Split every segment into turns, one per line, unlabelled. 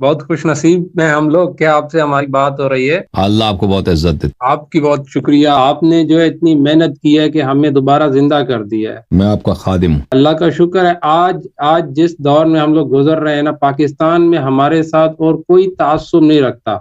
بہت خوش نصیب ہیں ہم لوگ کیا آپ سے ہماری بات ہو رہی ہے۔
اللہ آپ کو بہت عزت دیتا
آپ کی بہت شکریہ۔ آپ نے جو ہے اتنی محنت کی ہے کہ ہمیں دوبارہ زندہ کر دیا ہے۔
میں آپ کا خادم ہوں۔
اللہ کا شکر ہے۔ آج آج جس دور میں ہم لوگ گزر رہے ہیں نا پاکستان میں ہمارے ساتھ اور کوئی تعصب نہیں رکھتا۔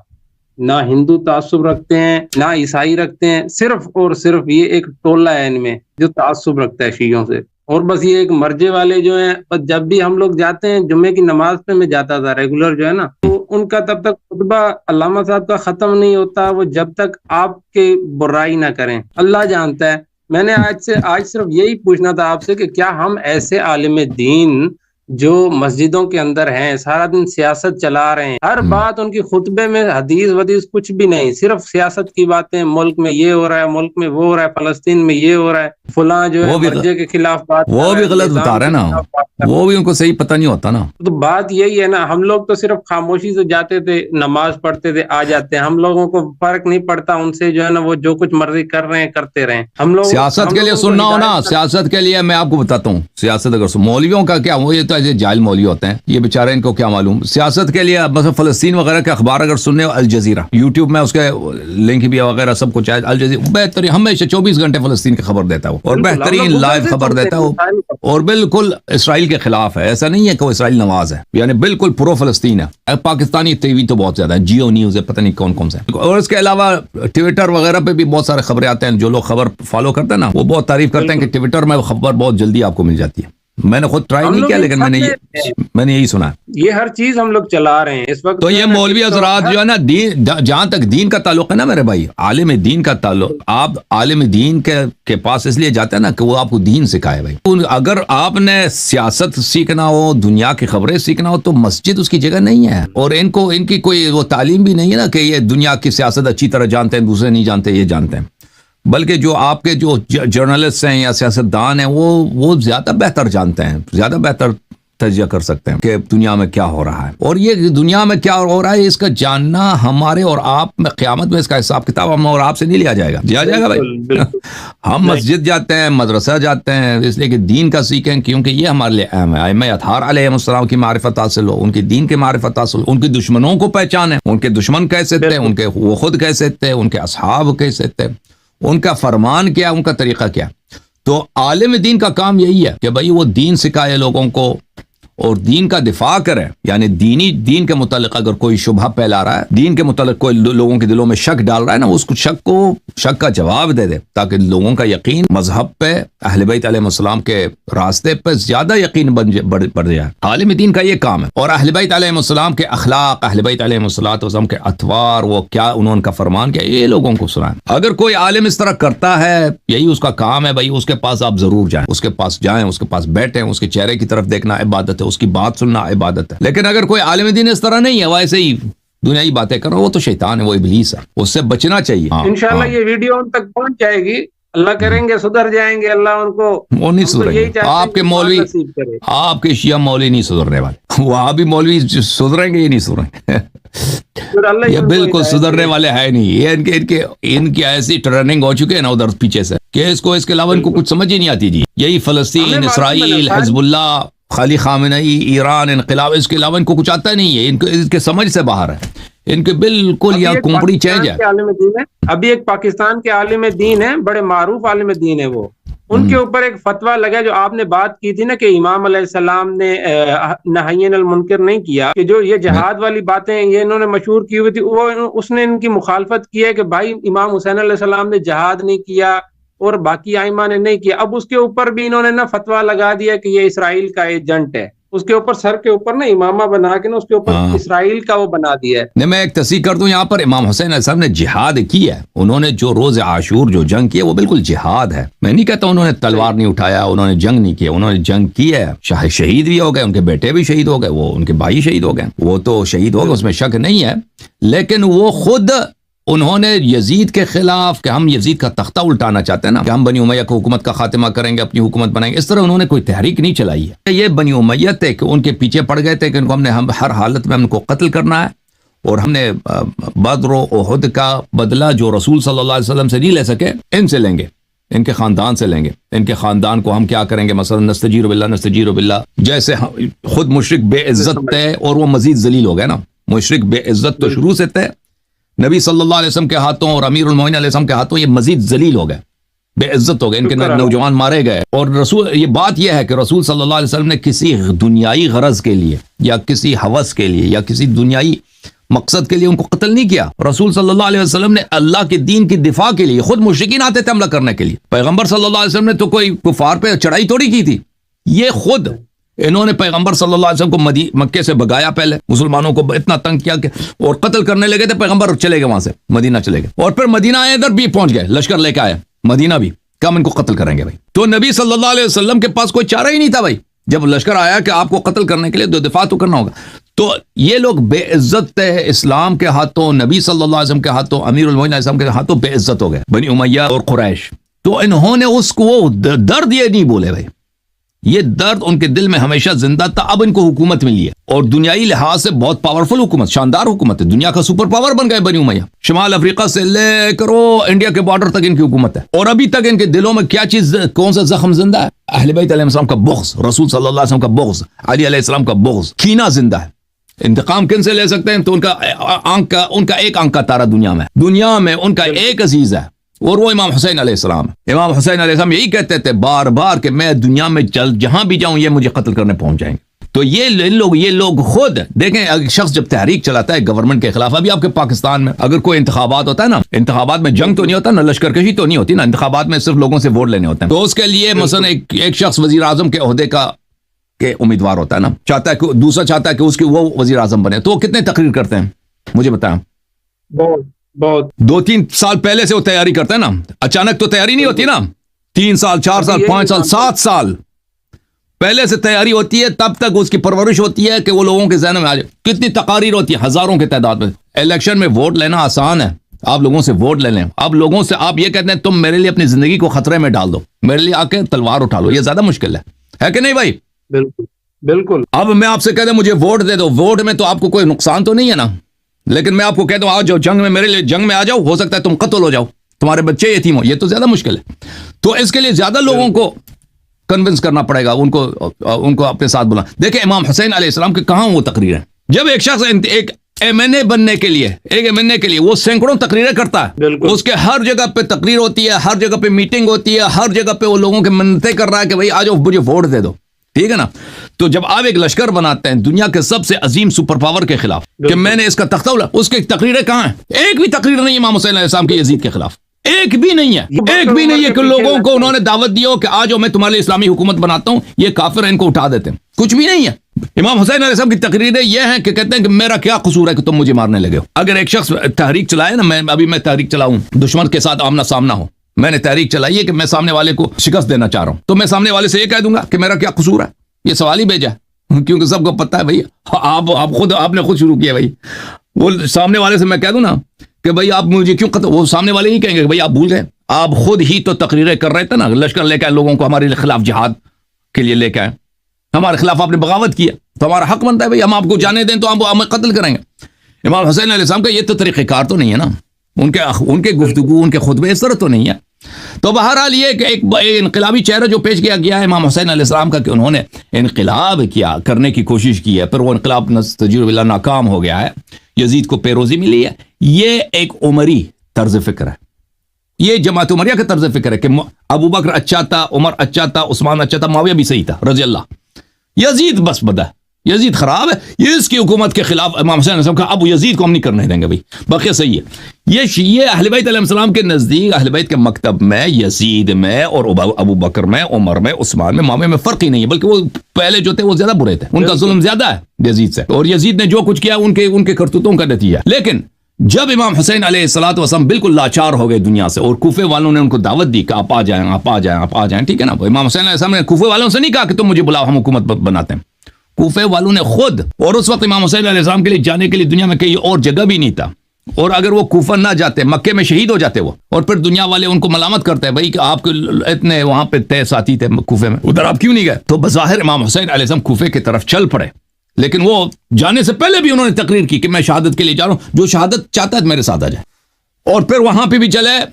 نہ ہندو تعصب رکھتے ہیں نہ عیسائی رکھتے ہیں۔ صرف اور صرف یہ ایک ٹولہ ہے ان میں جو تعصب رکھتا ہے شیعوں سے۔ اور بس یہ ایک مرجے والے جو ہیں، بس جب بھی ہم لوگ جاتے ہیں، جمعے کی نماز پہ میں جاتا تھا ریگولر جو ہے نا، تو ان کا تب تک خطبہ علامہ صاحب کا ختم نہیں ہوتا، وہ جب تک آپ کے برائی نہ کریں۔ اللہ جانتا ہے۔ میں نے آج سے، آج صرف یہی پوچھنا تھا آپ سے کہ کیا ہم ایسے عالم دین جو مسجدوں کے اندر ہیں سارا دن سیاست چلا رہے ہیں۔ ہر بات ان کی خطبے میں حدیث ودیث کچھ بھی نہیں صرف سیاست کی باتیں ملک میں یہ ہو رہا ہے ملک میں وہ ہو رہا ہے فلسطین میں یہ ہو رہا ہے فلاں جو ہے مرجے کے خلاف بات
وہ بھی غلط بتا رہے ہیں نا۔ وہ بھی ان کو صحیح پتہ نہیں ہوتا نا۔
تو بات یہی ہے نا ہم لوگ تو صرف خاموشی سے جاتے تھے نماز پڑھتے تھے آ جاتے ہیں۔ ہم لوگوں کو فرق نہیں پڑتا ان سے جو ہے نا وہ جو کچھ مرضی کر رہے ہیں کرتے رہے ہم لوگ
سیاست کے لیے سننا ہو نا سیاست کے لیے میں آپ کو بتاتا ہوں۔ سیاست اگر مولویوں کا کیا وہ یہ تو ایسے جائل مولوی ہوتے ہیں یہ بیچارے ان کو کیا معلوم؟ سیاست کے لیے مثلا فلسطین وغیرہ کے اخبار اگر سننے ہو الجزیرہ۔ یوٹیوب میں اس کے لنک بھی وغیرہ سب کچھ ہے۔ الجزیرہ بہترین ہمیشہ چوبیس گھنٹے فلسطین کی خبر دیتا ہوں اور بہترین لائیو خبر دیتا
خبر۔
اور بالکل اسرائیل کے خلاف ہے ایسا نہیں ہے کہ وہ اسرائیل نواز ہے۔ یعنی بالکل پرو فلسطین ہے۔ پاکستانی ٹی وی تو بہت زیادہ ہے جیو نیوز ہے پتہ نہیں کون کون سے۔ اور اس کے علاوہ ٹویٹر وغیرہ پہ بھی بہت سارے خبریں آتے ہیں جو لوگ خبر فالو کرتے ہیں نا وہ بہت تعریف کرتے ہیں کہ ٹویٹر میں خبر بہت جلدی آپ کو مل جاتی ہے۔ میں نے خود ٹرائی نہیں کیا لیکن میں نے میں نے یہی سنا۔
یہ ہر چیز ہم لوگ چلا رہے ہیں۔ اس وقت
تو یہ مولوی حضرات جو ہے نا دین جہاں تک دین کا تعلق ہے نا میرے بھائی عالم دین کا تعلق۔ آپ عالم دین کے کے پاس اس لیے جاتے ہیں نا کہ وہ آپ کو دین سکھائے بھائی۔ اگر آپ نے سیاست سیکھنا ہو دنیا کی خبریں سیکھنا ہو تو مسجد اس کی جگہ نہیں ہے۔ اور ان کو ان کی کوئی وہ تعلیم بھی نہیں ہے نا کہ یہ دنیا کی سیاست اچھی طرح جانتے ہیں دوسرے نہیں جانتے یہ جانتے ہیں۔ بلکہ جو آپ کے جو جرنلسٹ ہیں یا سیاستدان ہیں وہ وہ زیادہ بہتر جانتے ہیں زیادہ بہتر تجزیہ کر سکتے ہیں کہ دنیا میں کیا ہو رہا ہے۔ اور یہ دنیا میں کیا ہو رہا ہے اس کا جاننا ہمارے اور آپ میں قیامت میں اس کا حساب کتاب ہم اور آپ سے نہیں لیا جائے گا۔ لیا جائے گا بھائی۔ ہم مسجد جاتے ہیں مدرسہ جاتے ہیں اس لیے کہ دین کا سیکھیں کیونکہ یہ ہمارے لیے اہم ہے۔ ائمہ اطہار علیہ السلام کی معرفت حاصل ہو ان کی دین کی معرفت حاصل ہو ان کے دشمنوں کو پہچانیں۔ ان کے دشمن کیسے تھے؟ ان کے وہ خود کیسے تھے؟ ان کے اصحاب کیسے تھے؟ ان کا فرمان کیا، ان کا طریقہ کیا۔ تو عالم دین کا کام یہی ہے کہ بھائی وہ دین سکھائے لوگوں کو اور دین کا دفاع کرے۔ یعنی دینی، دین کے متعلق اگر کوئی شبہ پھیلا رہا ہے، دین کے متعلق کوئی لوگوں کے دلوں میں شک ڈال رہا ہے نا، اس کو شک کو، شک کا جواب دے دے، تاکہ لوگوں کا یقین مذہب پہ، اہل بیت علیہ السلام کے راستے پہ زیادہ یقین بن بڑھ جائے۔ عالم دین کا یہ کام ہے۔ اور اہل بیت علیہ السلام کے اخلاق، اہل بیت علیہ السلام کے اتوار، وہ کیا انہوں نے کا فرمان کیا؟ یہ لوگوں کو سنائیں۔ اگر کوئی عالم اس طرح کرتا ہے، یہی اس کا کام ہے بھائی، اس کے پاس آپ ضرور جائیں۔ اس کے پاس جائیں، اس کے پاس بیٹھیں، اس کے چہرے کی طرف دیکھنا عبادت ہے اس کی بات سننا عبادت ہے۔ لیکن اگر کوئی عالم دین اس طرح نہیں ہے وہ ایسے ہی دنیائی باتیں کرو وہ تو شیطان ہے وہ ابلیس ہے۔ اس سے بچنا چاہیے۔ ہاں،
انشاءاللہ
ہاں۔
یہ ویڈیو ان تک پہنچ جائے گی۔ اللہ کریں گے سدھر جائیں گے۔ اللہ ان کو
وہ نہیں سدھریں آپ کے مولوی آپ کے شیعہ مولوی نہیں سدھرنے والے۔ وہاں بھی مولوی سدھریں گے یہ نہیں سدھریں گے؟
ہی
یہ بالکل سدھرنے۔ والے ہے نہیں۔ یہ ان کے ان کے ان کی ایسی ٹرننگ ہو چکے ہیں نا ادھر پیچھے سے کہ اس کو اس کے علاوہ ان کو کچھ سمجھ ہی نہیں آتی جی۔ یہی فلسطین اسرائیل حزب اللہ خالی خامنئی ایران انقلاب اس کے علاوہ ان کو کچھ آتا نہیں ہے۔ ان کو کے سمجھ سے باہر ہے۔ ان کے بالکل یا کمپڑی چینج ہے۔
ابھی ایک پاکستان کے عالم دین ہے بڑے معروف عالم دین ہے وہ۔ ان کے اوپر ایک فتویٰ لگا جو آپ نے بات کی تھی نا کہ امام علیہ السلام نے نہین المنکر نہیں کیا کہ جو یہ جہاد والی باتیں یہ انہوں نے مشہور کی ہوئی تھی وہ اس نے ان کی مخالفت کی ہے کہ بھائی امام حسین علیہ السلام نے جہاد نہیں کیا۔ اور باقی آئمہ نے نہیں کیا اب اس کے اوپر بھی انہوں نے نا فتویٰ لگا دیا کہ یہ اسرائیل کا ایجنٹ ہے۔ اس کے اوپر سر کے اوپر نا امامہ بنا کے نا اس کے اوپر
ہاں۔
اسرائیل کا وہ بنا دیا ہے۔
نہیں میں ایک تصحیح کر دوں۔ یہاں پر امام حسین علیہ السلام نے جہاد کی ہے۔ انہوں نے جو روز عاشور جو جنگ کی ہے وہ بالکل جہاد ہے۔ میں نہیں کہتا انہوں نے تلوار نہیں اٹھایا انہوں نے جنگ نہیں کیا انہوں نے جنگ کی ہے۔ شاہ شہید بھی ہو گئے ان کے بیٹے بھی شہید ہو گئے وہ ان کے بھائی شہید ہو گئے۔ وہ تو شہید ہو گئے اس میں شک نہیں ہے۔ لیکن وہ خود انہوں نے یزید کے خلاف کہ ہم یزید کا تختہ الٹانا چاہتے ہیں نا، کہ ہم بنی امیہ کو حکومت کا خاتمہ کریں گے، اپنی حکومت بنائیں گے۔ اس طرح انہوں نے کوئی تحریک نہیں چلائی ہے۔ یہ بنی امیہ تھے کہ ان کے پیچھے پڑ گئے تھے کہ ان کو ہم نے ہم ہر حالت میں ہم کو قتل کرنا ہے اور ہم نے بدر و احد کا بدلہ جو رسول صلی اللہ علیہ وسلم سے نہیں لے سکے، ان سے لیں گے۔ ان کے خاندان سے لیں گے۔ ان کے خاندان کو ہم کیا کریں گے؟ مثلا نستجیر باللہ نستجیر باللہ۔ جیسے خود مشرق بے عزت ہے اور وہ مزید ذلیل ہو گئے نا۔ مشرق بے عزت تو شروع سے طے نبی صلی اللہ علیہ وسلم کے ہاتھوں اور امیر المومنین علیہ السلام کے ہاتھوں یہ مزید ذلیل ہو گئے بے عزت ہو گئے ان کے نوجوان مارے گئے۔ اور رسول یہ بات یہ ہے کہ رسول صلی اللہ علیہ وسلم نے کسی دنیائی غرض کے لیے یا کسی حوث کے لیے یا کسی دنیائی مقصد کے لیے ان کو قتل نہیں کیا۔ رسول صلی اللہ علیہ وسلم نے اللہ کے دین کی دفاع کے لیے خود مشرقین آتے تھے حملہ کرنے کے لیے۔ پیغمبر صلی اللہ علیہ وسلم نے تو کوئی کفار پہ چڑھائی توڑی کی تھی۔ یہ خود انہوں نے پیغمبر صلی اللہ علیہ وسلم کو مدی مکے سے بگایا پہلے۔ مسلمانوں کو اتنا تنگ کیا کہ اور قتل کرنے لگے تھے پیغمبر چلے گئے وہاں سے، مدینہ چلے گئے۔ اور پھر مدینہ آئے، ادھر بھی پہنچ گئے، لشکر لے کے آئے۔ مدینہ بھی کم ان کو قتل کریں گے بھائی۔ تو نبی صلی اللہ علیہ وسلم کے پاس کوئی چارہ ہی نہیں تھا بھائی۔ جب لشکر آیا کہ آپ کو قتل کرنے کے لیے تو دفاع تو کرنا ہوگا۔ تو یہ لوگ بے عزت تھے، اسلام کے ہاتھوں، نبی صلی اللہ علیہ وسلم کے ہاتھوں، امیر المومنین علیہ السلام کے ہاتھوں بے عزت ہو گئے، بنی امیہ اور قریش۔ تو انہوں نے اس کو درد یہ نہیں بولے بھائی۔ یہ درد ان کے دل میں ہمیشہ زندہ تھا، اب ان کو حکومت ملی ہے۔ اور دنیائی لحاظ سے بہت پاورفل حکومت، شاندار حکومت ہے۔ دنیا کا سپر پاور بن گئے بنی امیہ۔ شمال افریقہ سے لے کر انڈیا کے بارڈر تک ان کی حکومت ہے۔ اور ابھی تک ان کے دلوں میں کیا چیز، کون سا زخم زندہ ہے؟ اہل بیت علیہ السلام کا بغض، رسول صلی اللہ علیہ وسلم کا بغض، علی علیہ السلام کا بغض۔ کینا زندہ ہے۔ انتقام کن سے لے سکتے ہیں؟ تو ان کا آنکھ کا، ان کا ایک آنکھ کا تارا دنیا میں دنیا میں ان کا ایک عزیز ہے۔ اور وہ امام حسین علیہ السلام امام حسین علیہ السلام یہی کہتے تھے، بار بار کہ میں دنیا میں چل جہاں بھی جاؤں یہ مجھے قتل کرنے پہنچ جائیں گے۔ تو یہ لوگ یہ لوگ خود، دیکھیں ایک شخص جب تحریک چلاتا ہے گورنمنٹ کے خلاف، ابھی آپ کے پاکستان میں، اگر کوئی انتخابات ہوتا ہے نا، انتخابات میں جنگ تو نہیں ہوتا نا لشکر کشی تو نہیں ہوتی نا انتخابات میں صرف لوگوں سے ووٹ لینے ہوتے ہیں۔ تو اس کے لیے مثلا ایک ایک شخص وزیر اعظم کے عہدے کا کے امیدوار ہوتا ہے نا۔ چاہتا ہے کہ دوسرا چاہتا ہے کہ اس کی وہ وزیر اعظم بنے۔ تو وہ کتنے تقریر کرتے ہیں؟ مجھے بتائیں۔
بہت۔
دو تین سال پہلے سے وہ تیاری کرتے ہیں نا۔ اچانک تو تیاری نہیں ہوتی نا۔ تین سال چار سال پانچ سال سات سال۔ پہلے سے تیاری ہوتی ہے تب تک اس کی پرورش ہوتی ہے کہ وہ لوگوں کے ذہن میں آ جائے۔ کتنی تقاریر ہوتی ہے ہزاروں کے تعداد میں۔ الیکشن میں ووٹ لینا آسان ہے۔ آپ لوگوں سے ووٹ لے لیں۔ آپ لوگوں سے آپ یہ کہتے ہیں تم میرے لیے اپنی زندگی کو خطرے میں ڈال دو۔ میرے لیے آ کے تلوار اٹھا لو۔ یہ زیادہ مشکل ہے۔ ہے کہ نہیں بھائی؟
بالکل۔ بالکل۔
اب میں آپ سے کہہ دوں مجھے ووٹ دے دو۔ ووٹ میں تو آپ کو کوئی نقصان تو نہیں ہے نا۔ لیکن میں آپ کو کہہ دوں آ جاؤ جنگ میں میرے لیے جنگ میں آ جاؤ ہو سکتا ہے تم قتل ہو جاؤ۔ تمہارے بچے یتیم ہو یہ تو زیادہ مشکل ہے۔ تو اس کے لیے زیادہ لوگوں کو کنونس کرنا پڑے گا ان کو ان کو اپنے ساتھ بلا دیکھیں امام حسین علیہ السلام کے کہاں وہ تقریر ہے جب ایک شخص ایک ایم این اے بننے کے لیے ایک ایم این اے کے لیے وہ سینکڑوں تقریریں کرتا ہے۔ اس کے ہر جگہ پہ تقریر ہوتی ہے ہر جگہ پہ میٹنگ ہوتی ہے ہر جگہ پہ وہ لوگوں کے منتیں کر رہا ہے کہ بھائی آ جاؤ مجھے ووٹ دے دو۔ ٹھیک ہے نا؟ تو جب آپ ایک لشکر بناتے ہیں دنیا کے سب سے عظیم سپر پاور کے خلاف کہ۔ میں نے اس کا تختہ اڑا اس کی تقریریں کہاں ہیں؟ ایک بھی تقریر نہیں امام حسین علیہ السلام کی یزید کے خلاف۔ ایک بھی نہیں ہے۔ ایک بھی نہیں ہے کہ لوگوں کو انہوں نے دعوت دی ہو کہ آج میں تمہارے لیے اسلامی حکومت بناتا ہوں یہ کافر ہیں ان کو اٹھا دیتے ہیں۔ کچھ بھی نہیں ہے۔ امام حسین علیہ السلام کی تقریریں یہ ہیں کہ کہتے ہیں کہ میرا کیا قصور ہے کہ تم مجھے مارنے لگے ہو۔ اگر ایک شخص تحریک چلائے نا میں ابھی میں تحریک چلاؤں دشمن کے ساتھ آمنا سامنا ہو۔ میں نے تحریک چلائی ہے کہ میں سامنے والے کو شکست دینا چاہ رہا ہوں۔ تو میں سامنے والے سے یہ کہہ دوں گا کہ میرا کیا قصور ہے؟ یہ سوال ہی بھیجا ہے کیونکہ سب کو پتہ ہے بھائی، آپ آپ خود، آپ نے خود شروع کیا بھائی۔ وہ سامنے والے سے میں کہہ دوں نا کہ بھائی، آپ مجھے کیوں قتل؟ وہ سامنے والے ہی کہیں گے کہ بھائی، آپ بھول گئے۔ آپ خود ہی تو تقریریں کر رہے تھے نا، لشکر لے کے آئے، لوگوں کو ہمارے خلاف جہاد کے لیے لے کے آئے۔ ہمارے خلاف آپ نے بغاوت کیا تو ہمارا حق بنتا ہے بھائی، ہم آپ کو جانے دیں تو ہم ہمیں قتل کریں گے۔ امام حسین علیہ السلام کا یہ تو طریقہ کار تو نہیں ہے نا۔ ان کے ان کے گفتگو، ان کے خطبے، اس طرح تو نہیں ہے۔ تو بہرحال یہ کہ ایک انقلابی چہرہ جو پیش کیا گیا ہے، امام حسین علیہ السلام کا کہ انہوں نے انقلاب کیا، کرنے کی کوشش کی ہے پھر وہ انقلاب تجرب اللہ ناکام ہو گیا ہے۔ یزید کو پیروزی ملی ہے۔ یہ ایک عمری طرز فکر ہے۔ یہ جماعت عمریہ کا طرز فکر ہے کہ ابو بکر اچھا تھا عمر اچھا تھا عثمان اچھا تھا معاویہ بھی صحیح تھا، رضی اللہ۔ یزید بس بدا یزید خراب ہے، یہ اس کی حکومت کے خلاف امام حسین علیہ السلام کا اب یزید کو ہم نہیں کرنے دیں گے بھائی۔ بقیہ صحیح ہے۔ یہ یہ اہل بیت علیہ السلام کے نزدیک، اہل بیت کے مکتب میں، یزید میں اور ابو بکر میں، عمر میں، عثمان میں معاویہ میں فرق ہی نہیں ہے، بلکہ وہ پہلے جو تھے وہ زیادہ برے تھے۔ ان کا ظلم زیادہ ہے یزید سے۔ اور یزید نے جو کچھ کیا، ان کے ان کے کرتوتوں کا نتیجہ۔ لیکن جب امام حسین علیہ السلاۃ وسلم بالکل لاچار ہو گئے دنیا سے اور کوفے والوں نے ان کو دعوت دی کہ آپ آ جائیں، آپ آ جائیں، آپ آ جائیں، ٹھیک ہے نا امام حسین علیہ السلام نے کوفے والوں سے نہیں کہا کہ تم مجھے بلاؤ، ہم حکومت بناتے ہیں۔ کوفے والوں نے خود اور اس وقت امام حسین علیہ السلام کے لیے جانے کے لیے دنیا میں کہیں اور جگہ بھی نہیں تھا۔ اور اگر وہ کوفہ نہ جاتے، مکے میں شہید ہو جاتے وہ، اور پھر دنیا والے ان کو ملامت کرتے ہیں، بھائی کہ آپ کے اتنے وہاں پہ طے ساتھی تھے کوفے میں، ادھر آپ کیوں نہیں گئے؟ تو بظاہر امام حسین علیہ السلام کوفے کی طرف چل پڑے۔ لیکن وہ جانے سے پہلے بھی انہوں نے تقریر کی کہ میں شہادت کے لیے جا رہا ہوں، جو شہادت چاہتا ہے میرے ساتھ آ جائے۔ اور پھر وہاں پہ بھی چلے،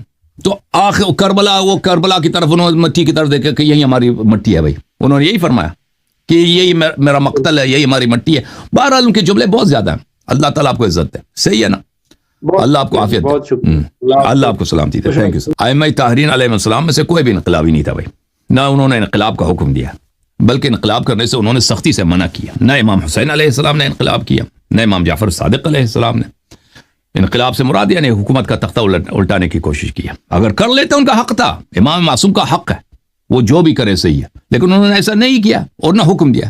تو آخر کربلا، وہ کربلا کی طرف انہوں نے مٹی کی طرف دیکھا کہ یہی ہماری مٹی ہے بھائی۔ انہوں نے یہی فرمایا۔ کہ یہی میرا مقتل ہے یہی ہماری مٹی ہے۔ بہرحال ان کے جملے بہت زیادہ ہیں۔ اللہ تعالیٰ آپ کو عزت ہے صحیح ہے نا؟ اللہ آپ کو عافیت۔ اللہ آپ کو سلامتی دے۔ تھینک یو ائمہ تحرین علیہ السلام میں سے کوئی بھی انقلابی نہیں تھا بھائی۔ نہ انہوں نے انقلاب کا حکم دیا بلکہ انقلاب کرنے سے انہوں نے سختی سے منع کیا۔ نہ امام حسین علیہ السلام نے انقلاب کیا نہ امام جعفر صادق علیہ السلام نے۔ انقلاب سے مراد یعنی حکومت کا تختہ الٹ- الٹانے کی کوشش کی ہے اگر کر لیتے ان کا حق تھا۔ امام معصوم کا حق ہے۔ وہ جو بھی کرے صحیح ہے۔ لیکن انہوں نے ایسا نہیں کیا اور نہ حکم دیا۔